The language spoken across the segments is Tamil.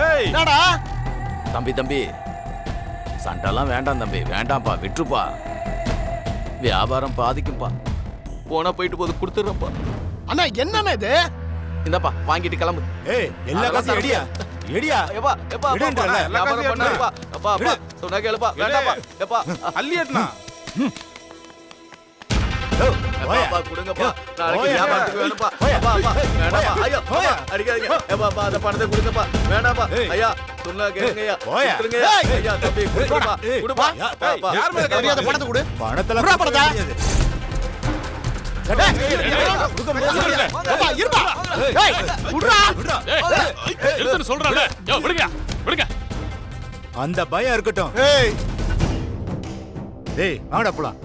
ஏய்! என்னடா? தம்பி தம்பி. சண்டைலாம் வேண்டாம் தம்பி. வேண்டாம்ப்பா. விட்டுருப்பா. வியாபாரம் பாதிக்கும்பா போனா போயிட்டு போது கொடுத்துட்றப்பா அண்ணா என்னண்ணா இது? இந்தாப்பா வாங்கிட்டு கிளம்பு. ஏய் எல்லா காசும் எடியா? எடியா? எப்பா அப்பா, விடுன்றல, வியாபாரம் காசையும் பண்ணாருப்பா அப்பா அப்பா சொன்னா கேளுப்பா. வேண்டாப்பா எப்பா. அள்ளியட்னா. அப்பா, கொடுங்கப்பா நாளைக்கு போயா. வியாபாரத்துக்கு வேணும்ப்பா போயா. அப்பா அப்பா வேண்டாப்பா ஐயா போயா. அப்பா, அடிக்காதீங்க எப்பா அப்பா அந்த பணத்தை கொடுங்கப்பா வேண்டாப்பா ஏய். ஐயா சொன்னா கேளுங்க ஐயா போயா. ஐயா. தம்பி கொடுப்பா கொடுப்பா. யார் மேல பணத்தை கொடு பணத்துல விட்றா பணத்தை. அந்த பயம் இருக்கட்டும் ஏய் டேய் வாங்கடா போலாம்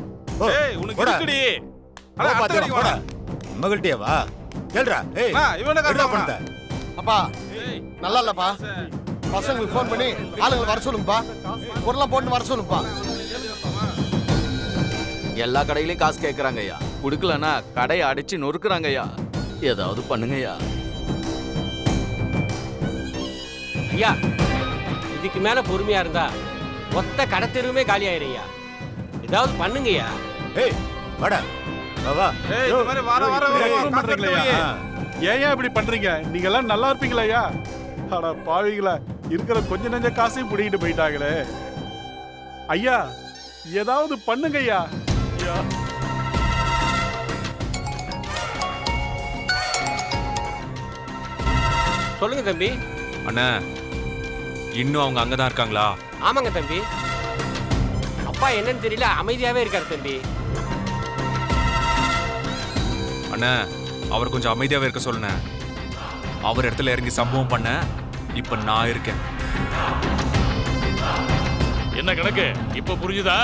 ஏய் உனக்கு போடா. இருக்குடி. போ, அட பாத்துக்கலாம், அத்தடி போடா. வாடா மகள்கிட்டயே வா. ஏய் இவனை பணத்தை அப்பா நல்லா இல்லப்பா. பசங்களுக்கு ஃபோன் பண்ணி ஆளுங்களை வர சொல்லுங்கப்பா. பொருளாம் போட்டு வர சொல்லுங்கப்பா. எல்லா கடையிலயும் காசு கேக்குறாங்க ஐயா. குடுக்கலன்னா கடையை அடிச்சு நொறுக்குறாங்க ஐயா. ஏதாவது பண்ணுங்க ஐயா. ஐயா இதுக்கு மேல பொறுமையா இருந்தா மொத்த கடத்தெருவுமே காலி ஆயிருங்கய்யா ஏதாவது பண்ணுங்கய்யா ஏய் வாடா. வா வா. ஏய் இந்த மாதிரி வார பண்றீங்களா? ஏன் இப்படி பண்றீங்க? நீங்க எல்லாம் நல்லா இருப்பீங்களா ஐயா. அட பாவிங்களா இருக்கிற கொஞ்ச நெஞ்ச காசையும் பிடிக்கிட்டு போயிட்டாங்களே. ஐயா ஏதாவது பண்ணுங்க ஐயா. ஐயா. சொல்லுங்க தம்பி. அண்ணா இன்னும் அவங்க அங்கதான் இருக்காங்களா? ஆமாங்க தம்பி. அப்பா என்னன்னு தெரியல அமைதியாவே இருக்காரு தம்பி. அண்ணா அவர் கொஞ்சம் அமைதியாவே இருக்க சொல்லுண்ணே. அவர் இடத்துல இறங்கி சம்பவம் பண்ண இப்ப நான் இருக்கேன். என்ன கணக்கு? இப்ப புரிஞ்சுதா?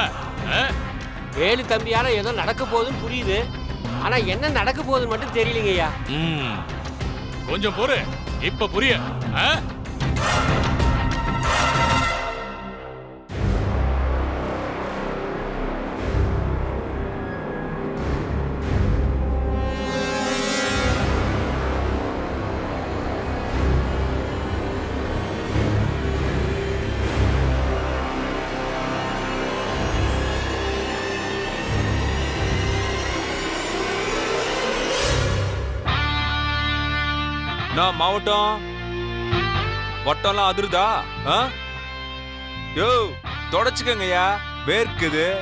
ஆ? வேலு தம்பியால ஏதோ நடக்க போகுதுன்னு புரியுது. ஆனா என்ன நடக்க போகுதுன்னு மட்டும் தெரியலங்கய்யா ம். கொஞ்சம் பொறு. இப்ப புரிய. ஆ? நான் மாவட்டம்? வட்டம்லாம் அதிருதா? ஆ? யோ தொடச்சுக்கங்கய்யா. வேர்க்குது.